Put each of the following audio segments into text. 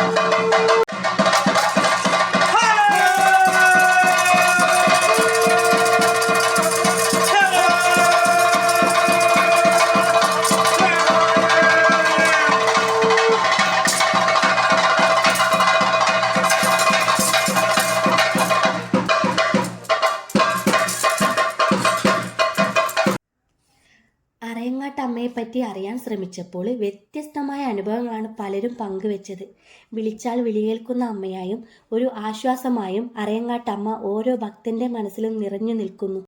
Thank you. അമ്മയെപ്പറ്റി അറിയാൻ ശ്രമിച്ചപ്പോൾ വ്യത്യസ്തമായ അനുഭവങ്ങളാണ് പലരും പങ്കുവെച്ചത്. വിളിച്ചാൽ വിളിയേൽക്കുന്ന അമ്മയായും ഒരു ആശ്വാസമായും അറിയങ്ങാട്ടമ്മ ഓരോ ഭക്തന്റെ മനസ്സിലും നിറഞ്ഞു നിൽക്കുന്നു.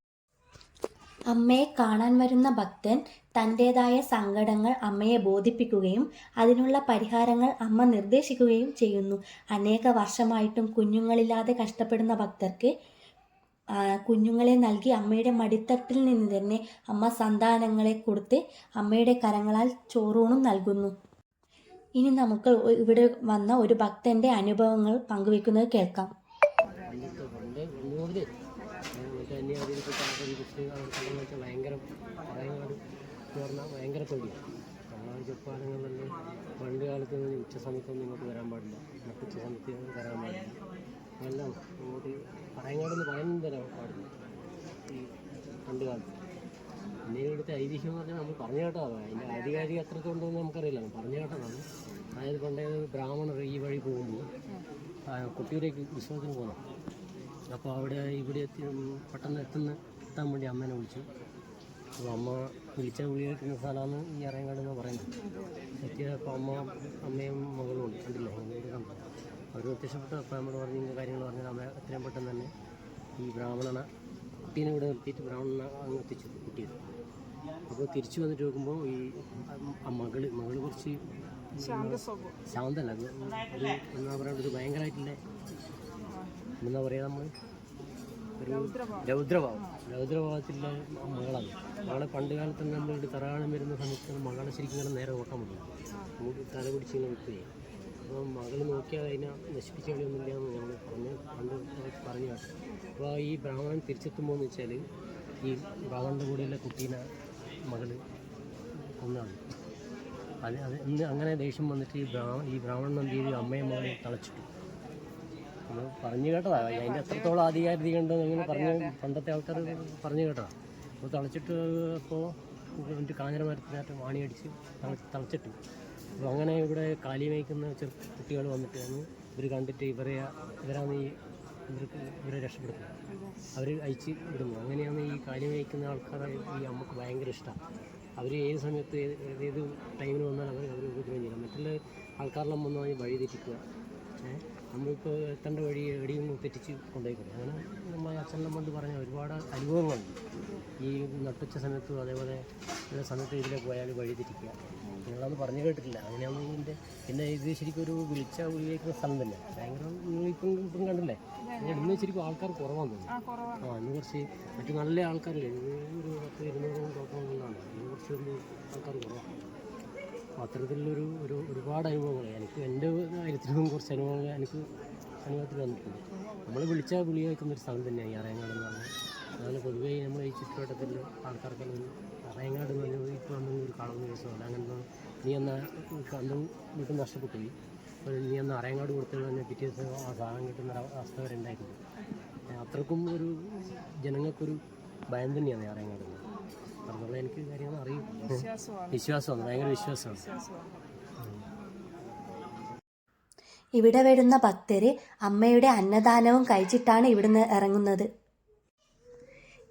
അമ്മയെ കാണാൻ വരുന്ന ഭക്തൻ തന്റെതായ സങ്കടങ്ങൾ അമ്മയെ ബോധിപ്പിക്കുകയും അതിനുള്ള പരിഹാരങ്ങൾ അമ്മ നിർദ്ദേശിക്കുകയും ചെയ്യുന്നു. അനേക വർഷമായിട്ടും കുഞ്ഞുങ്ങളില്ലാതെ കഷ്ടപ്പെടുന്ന ഭക്തർക്ക് കുഞ്ഞുങ്ങളെ നൽകി അമ്മയുടെ മടിത്തട്ടിൽ നിന്ന് തന്നെ അമ്മ സന്താനങ്ങളെ കൊടുത്ത് അമ്മയുടെ കരങ്ങളാൽ ചോറൂണും നൽകുന്നു. ഇനി നമുക്ക് ഇവിടെ വന്ന ഒരു ഭക്തന്റെ അനുഭവങ്ങൾ പങ്കുവെക്കുന്നത് കേൾക്കാം. ഭയങ്കര പേടിയാണ് പണ്ട് കാലത്ത് ഉച്ച സമയത്തൊന്നും ഇങ്ങോട്ട് വരാൻ പാടില്ല മറ്റു സമയത്ത് വരാൻ പാടില്ല എല്ലാം ഇങ്ങോട്ട് പറയങ്ങാടൊന്നും ഭയങ്കര പാടില്ല ഈ പണ്ട് കാലത്ത്. പിന്നെ ഇവിടുത്തെ ഐതിഹ്യം എന്ന് പറഞ്ഞാൽ നമ്മൾ പറഞ്ഞു കേട്ടതാണ്. അതിന്റെ ആധികാരിക എത്രത്തോണ്ടോ എന്ന് നമുക്കറിയില്ല. പറഞ്ഞു കേട്ടതാണ്. അതായത് പണ്ടേ ബ്രാഹ്മണർ ഈ വഴി പോകുമ്പോൾ കുട്ടിയിലേക്ക് ഉത്സവത്തിന് പോകണം അപ്പോൾ അവിടെ ഇവിടെ എത്തി പെട്ടെന്ന് എത്തുന്ന എത്താൻ വേണ്ടി അമ്മേനെ വിളിച്ചു. അപ്പോൾ അമ്മ വിളിച്ച വിളി സ്ഥലമാണ് ഈ അറയങ്കാട് എന്ന് പറയുന്നത്. എത്തിയപ്പോൾ അമ്മ അമ്മയും മകളും ഉണ്ട്. കണ്ടില്ലേ? കണ്ടു അവർ പ്രത്യക്ഷപ്പെട്ടു അപ്പോൾ നമ്മൾ പറഞ്ഞ കാര്യങ്ങൾ പറഞ്ഞാൽ അമ്മ എത്രയും പെട്ടെന്ന് തന്നെ ഈ ബ്രാഹ്മണനെ കുട്ടീനെ ഇവിടെ നിർത്തിയിട്ട് ബ്രാഹ്മണനെ അങ്ങ് എത്തിച്ചു കുട്ടിയത് അപ്പോൾ തിരിച്ചു വന്നിട്ട് നോക്കുമ്പോൾ ഈ മകൾ മകൾ കുറച്ച് ശാന്തല്ല അത് ഒരു എന്താ പറയുക ഒരു ഭയങ്കരമായിട്ടുള്ള എന്താ പറയുക നമ്മൾ ഒരു രൗദ്രഭാവം. രൗദ്രഭാവത്തിലുള്ള മകളാണ്. മകളെ പണ്ട് കാലത്ത് നമ്മൾ ഇവിടെ തറവാണം വരുന്ന സമയത്ത് മകളെ ശരിക്കും ഇങ്ങനെ നേരെ ഓട്ടം നമുക്ക് തല പിടിച്ച് ഇങ്ങനെ അപ്പോൾ മകൾ നോക്കിയാൽ അതിനെ നശിപ്പിച്ച കളിയൊന്നുമില്ല എന്ന് ഞങ്ങൾ പറഞ്ഞ് പണ്ട് പറഞ്ഞു അപ്പോൾ ഈ ബ്രാഹ്മണൻ തിരിച്ചെത്തുമ്പോൾ എന്ന് വെച്ചാൽ ഈ ബ്രാഹ്മണന്റെ കൂടെയുള്ള കുട്ടീനെ മകൾ കൊന്നാണ്. അത് അത് ഇന്ന് അങ്ങനെ ദേഷ്യം വന്നിട്ട് ഈ ബ്രാഹ്മ ഈ ബ്രാഹ്മണൻ എന്ത് ചെയ്തു? അമ്മയും മകളെ തളച്ചിട്ടു. നമ്മൾ പറഞ്ഞു കേട്ടതാണ് അതിന്റെ എത്രത്തോളം ആധികാരിക ഉണ്ടോ അങ്ങനെ പറഞ്ഞ് പണ്ടത്തെ ആൾക്കാർ പറഞ്ഞു കേട്ടതാണ് അപ്പോൾ തളച്ചിട്ട് അപ്പോൾ കാഞ്ഞിര മരത്തിനകത്ത് വാണി തളച്ചിട്ടു. അപ്പോൾ അങ്ങനെ ഇവിടെ കാലി മേയ്ക്കുന്ന ചെറു കുട്ടികൾ വന്നിട്ട് വന്ന് ഇവർ കണ്ടിട്ട് ഇവരെ ഇവരാണ് ഈ ഇവർക്ക് ഇവരെ രക്ഷപ്പെടുത്തുന്നത്. അവർ അയച്ച് വിടുന്നു. അങ്ങനെയാണ് ഈ കാലി മേയ്ക്കുന്ന ആൾക്കാരെ ഈ അമ്മയ്ക്ക് ഭയങ്കര ഇഷ്ടമാണ് അവർ ഏത് സമയത്ത് ഏത് ടൈമിന് വന്നാൽ അവർ അവർ ഉപദ്രവം ചെയ്യണം മറ്റുള്ള ആൾക്കാരെല്ലാം വന്നു അതിന് വഴി തെറ്റിക്കുക നമ്മളിപ്പോൾ എത്തേണ്ട വഴി എവിടെയും തെറ്റിച്ച് കൊണ്ടുപോയിക്കൂടെ? അങ്ങനെ നമ്മൾ അച്ഛനെല്ലാം കൊണ്ട് പറഞ്ഞ ഒരുപാട് അനുഭവങ്ങളുണ്ട്. ഈ നട്ടുച്ച സമയത്തും അതേപോലെ ഉള്ള സമയത്ത് ഇതിലെ പോയാൽ വഴി തെറ്റിക്കുക നിങ്ങളത് പറഞ്ഞു കേട്ടിട്ടില്ല. അങ്ങനെയാണെങ്കിൽ ഇതിന്റെ പിന്നെ ഇത് ശരിക്കും ഒരു വിളിച്ച ഉപയോഗിക്കുന്ന സ്ഥലം തന്നെ. ഭയങ്കര ഇപ്പം ഇപ്പം കണ്ടില്ലേ? ഇന്ന് ശരിക്കും ആൾക്കാർ കുറവാന്ന് തോന്നുന്നു. ആ ഇന്ന് കുറച്ച് മറ്റു നല്ല ആൾക്കാരില്ലേ? ഒരു പത്ത് ഇരുന്നൂറ് കുഴപ്പമൊന്നും ഇന്ന് കുറച്ച് ആൾക്കാർ കുറവാണ്. അപ്പോൾ അത്തരത്തിലുള്ളൊരു ഒരു ഒരുപാട് അനുഭവങ്ങൾ. എനിക്ക് എന്റെ കാര്യത്തിലും കുറച്ച് അനുഭവങ്ങൾ എനിക്ക് അനുഭവത്തിൽ വന്നിട്ടുണ്ട്. നമ്മൾ വിളിച്ചാൽ വിളി കേൾക്കുന്ന ഒരു സ്ഥലം തന്നെയാണ് ഈ അറയങ്ങാട് എന്ന് പറഞ്ഞാൽ. അതുപോലെ പൊതുവേ നമ്മൾ ഈ ചുറ്റുവട്ടത്തിൽ ആൾക്കാർക്കെല്ലാം അറയങ്ങാട് എന്ന് പറഞ്ഞാൽ ഇപ്പോൾ വന്ന ഒരു കളവ് ദിവസമല്ല അങ്ങനെ നീ എന്ന അന്നും വീട്ടിൽ നഷ്ടപ്പെട്ടു. പോയി അപ്പോൾ നീ എന്ന അറയങ്ങാട് കൊടുത്തത് തന്നെ പിറ്റേ ദിവസം ആ സാധനം കിട്ടുന്ന അവസ്ഥ വരെ ഉണ്ടായിരുന്നു അത്രക്കും ഒരു ജനങ്ങൾക്കൊരു ഭയം തന്നെയാണ് ഈ അറയങ്ങാട് എന്ന് എനിക്ക് കാര്യങ്ങൾ അറിയും. വിശ്വാസമാണ്. ഭയങ്കര വിശ്വാസമാണ്. ഇവിടെ വരുന്ന ഭക്തര് അമ്മയുടെ അന്നദാനവും കഴിച്ചിട്ടാണ് ഇവിടുന്ന് ഇറങ്ങുന്നത്.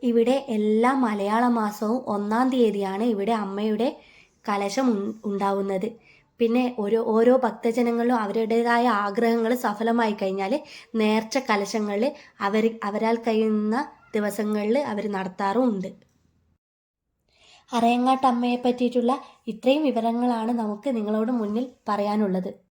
ഇവിടെ എല്ലാ മലയാള മാസവും ഒന്നാം തീയതിയാണ് ഇവിടെ അമ്മയുടെ കലശം ഉണ്ടാവുന്നത്. പിന്നെ ഓരോ ഓരോ ഭക്തജനങ്ങളും അവരുടേതായ ആഗ്രഹങ്ങൾ സഫലമായി കഴിഞ്ഞാൽ നേർച്ച കലശങ്ങളിൽ അവർ അവരാൽ കഴിയുന്ന ദിവസങ്ങളിൽ അവർ നടത്താറുമുണ്ട് അറയങ്ങാട്ട് അമ്മയെ പറ്റിയിട്ടുള്ള ഇത്രയും വിവരങ്ങളാണ് നമുക്ക് നിങ്ങളോട് മുന്നിൽ പറയാനുള്ളത്.